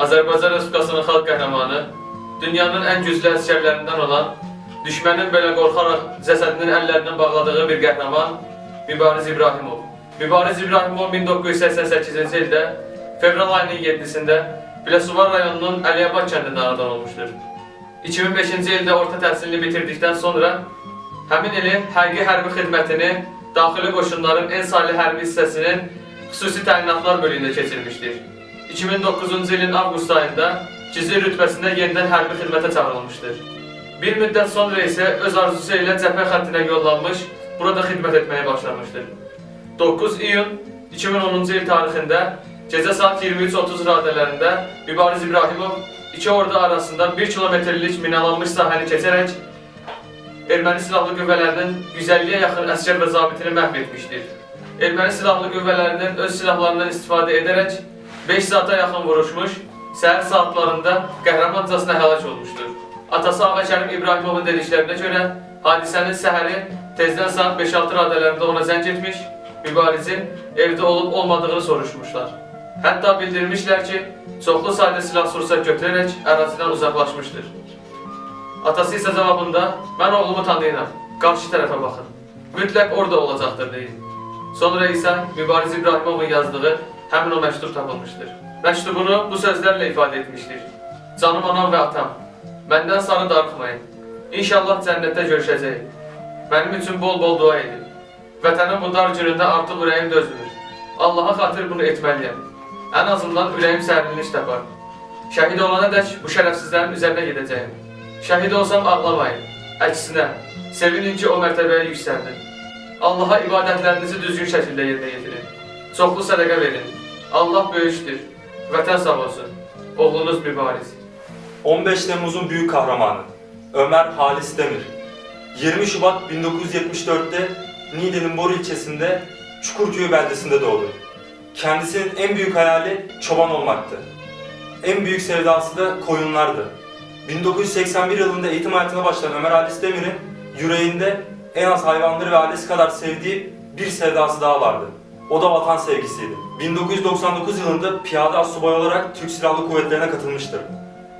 Azərbaycan Respublikasının xalq qəhrəmanı, dünyanın ən güclü əsgərlərindən olan, düşmənin belə qorxaraq cəsədinin əllərindən bağladığı bir qəhrəman Mübariz İbrahimov. Mübariz İbrahimov 1988-ci ildə fevral ayının 7-sində Biləsuvar rayonunun Əliyabad kəndində anadan olmuşdur. 2005-ci ildə orta təhsilini bitirdikdən sonra həmin ili həqiqi hərbi xidmətini daxili qoşunların en saylı hərbi hissəsinin xüsusi təyinatlar bölüyündə keçirmişdir. 2009-cu ilin avqust ayında gizli rütbəsində yenidən hərbi xidmətə çağırılmışdır. Bir müddət sonra isə öz arzusu ilə cəbhə xəttinə yollanmış, burada xidmət etməyə başlamışdır. 9 iyun 2010-cu il tarixində gecə saat 23:30 radələrində Mübariz İbrahimov iki ordu arasında 1 kilometrlik minalanmış sahəni keçərək Erməni silahlı qüvvələrinin 150-yə yaxın əsgər və zabitini məhv etmişdir. Erməni silahlı qüvvələrinin öz silahlarından istifadə edərək 5 saata yaxın vuruşmuş, səhər saatlarında qəhrəmancasına həlak olmuşdur. Atası Ağa Kərim İbrahimovun dediklərinə görə hadisənin səhəri tezdən saat 5-6 radələrində ona zəng etmiş, mübarizin evdə olub olmadığını soruşmuşlar. Hətta bildirmişlər ki, çoxlu sayda silah sursat götürərək ərazidən uzaqlaşmışdır. Atası isə cavabında, mən oğlumu tanıyıram, qarşı tərəfə baxın. Mütləq orada olacaqdır deyir. Sonra isə Mübariz İbrahimovun yazdığı həmin o məktub tapılmışdır. Məktubunu bu sözlərlə ifadə etmişdir. Canım anam və atam, məndən sarı darıxmayın. İnşallah cənnətdə görüşəcəyik. Mənim üçün bol-bol dua edin. Vətənin bu dar günündə artıq ürəyim dözmür. Allaha xatir bunu etməliyəm. Ən azından ürəyim sərinlik tapar. Şəhid olana dək bu şərəfsizlərin üzərinə gedəcəyim. Şəhid olsam ağlamayın. Əksinə, sevinin ki o mərtəbəyə yüksəldin. Allaha ibadətlərinizi düzgün şəkildə yerinə yetirin. Çoxlu sədəqə verin. Allah böyükdür. Vətən sağ olsun. Oğlunuz mübariz. 15 Temmuz'un büyük kahramanı Ömer Halis Demir 20 Şubat 1974'te Niğde'nin Bor ilçesinde Çukurköy beldesinde doğdu. Kendisinin en büyük hayali çoban olmaktı. En büyük sevdası da koyunlardı. 1981 yılında eğitim hayatına başlayan Ömer Halis Demir'in yüreğinde en az hayvanları ve ailesi kadar sevdiği bir sevdası daha vardı. O da vatan sevgisiydi. 1999 yılında piyade asubay olarak Türk Silahlı Kuvvetleri'ne katılmıştır.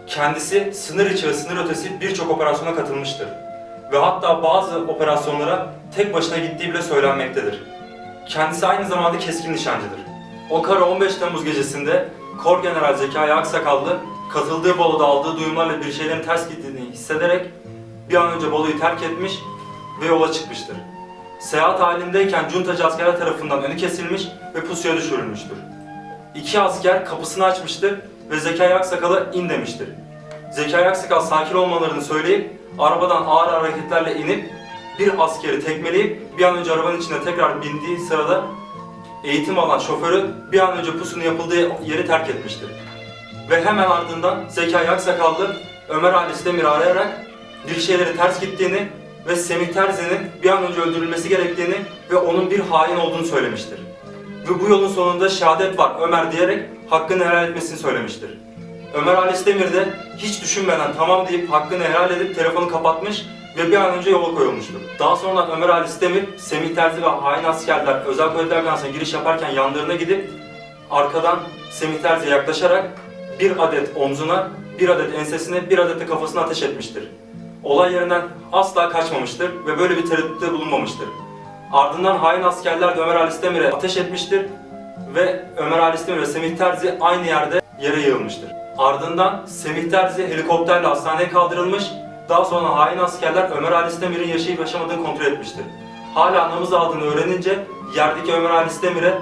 Kendisi sınır içi ve sınır ötesi birçok operasyona katılmıştır. Ve hatta bazı operasyonlara tek başına gittiği bile söylenmektedir. Kendisi aynı zamanda keskin nişancıdır. O kara 15 Temmuz gecesinde Kor General Zekai Aksakallı katıldığı Bolu'da aldığı duyumlarla bir şeylerin ters gittiğini hissederek bir an önce Bolu'yu terk etmiş ve yola çıkmıştır. Seyahat halindeyken cuntacı askerler tarafından önü kesilmiş ve pusuya düşürülmüştür. İki asker kapısını açmıştır ve Zekai Aksakal'a in demiştir. Zekai Aksakal sakin olmalarını söyleyip arabadan ağır hareketlerle inip bir askeri tekmeleyip bir an önce arabanın içine tekrar bindiği sırada eğitim alan şoförü bir an önce pusunun yapıldığı yeri terk etmiştir. Ve hemen ardından Zekai Aksakallı Ömer Halis Demir'i arayarak bir şeyleri ters gittiğini ve Semih Terzi'nin bir an önce öldürülmesi gerektiğini ve onun bir hain olduğunu söylemiştir. Ve bu yolun sonunda şehadet var Ömer diyerek hakkını helal etmesini söylemiştir. Ömer Halis Demir de hiç düşünmeden tamam deyip hakkını helal edip telefonu kapatmış ve bir an önce yola koyulmuştur. Daha sonra Ömer Halis Demir, Semih Terzi ve hain askerler özel kuvvetler binasına giriş yaparken yanlarına gidip arkadan Semih Terzi'ye yaklaşarak bir adet omzuna, bir adet ensesine, bir adet de kafasına ateş etmiştir. Olay yerinden asla kaçmamıştır ve böyle bir tereddütte bulunmamıştır. Ardından hain askerler de Ömer Halis Demir'e ateş etmiştir ve Ömer Halis Demir ve Semih Terzi aynı yerde yere yığılmıştır. Ardından Semih Terzi helikopterle hastaneye kaldırılmış, daha sonra hain askerler Ömer Halis Demir'in yaşayıp yaşamadığını kontrol etmiştir. Hala nabız aldığını öğrenince yerdeki Ömer Halis Demir'e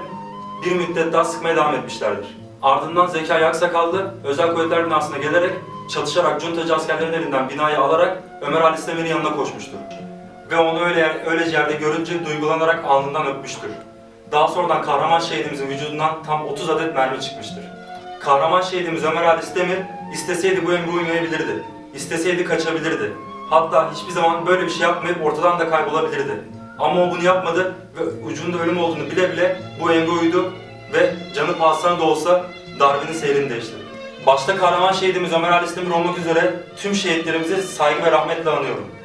bir müddet daha sıkmaya devam etmişlerdir. Ardından Zekai Aksakallı özel kuvvetler binasına gelerek çatışarak cuntacı askerlerin elinden binayı alarak Ömer Halis Demir'in yanına koşmuştur. Ve onu öyle öylece yerde görünce duygulanarak alnından öpmüştür. Daha sonradan kahraman şehidimizin vücudundan tam 30 adet mermi çıkmıştır. Kahraman şehidimiz Ömer Halis Demir isteseydi bu emri uymayabilirdi. İsteseydi kaçabilirdi. Hatta hiçbir zaman böyle bir şey yapmayıp ortadan da kaybolabilirdi. Ama o bunu yapmadı ve ucunda ölüm olduğunu bile bile bu emri uydu ve canı pahasına da olsa darbenin seyrini değiştirdi. Başta kahraman şehidimiz Ömer Demir olmak üzere tüm şehitlerimizi saygı ve rahmetle anıyorum.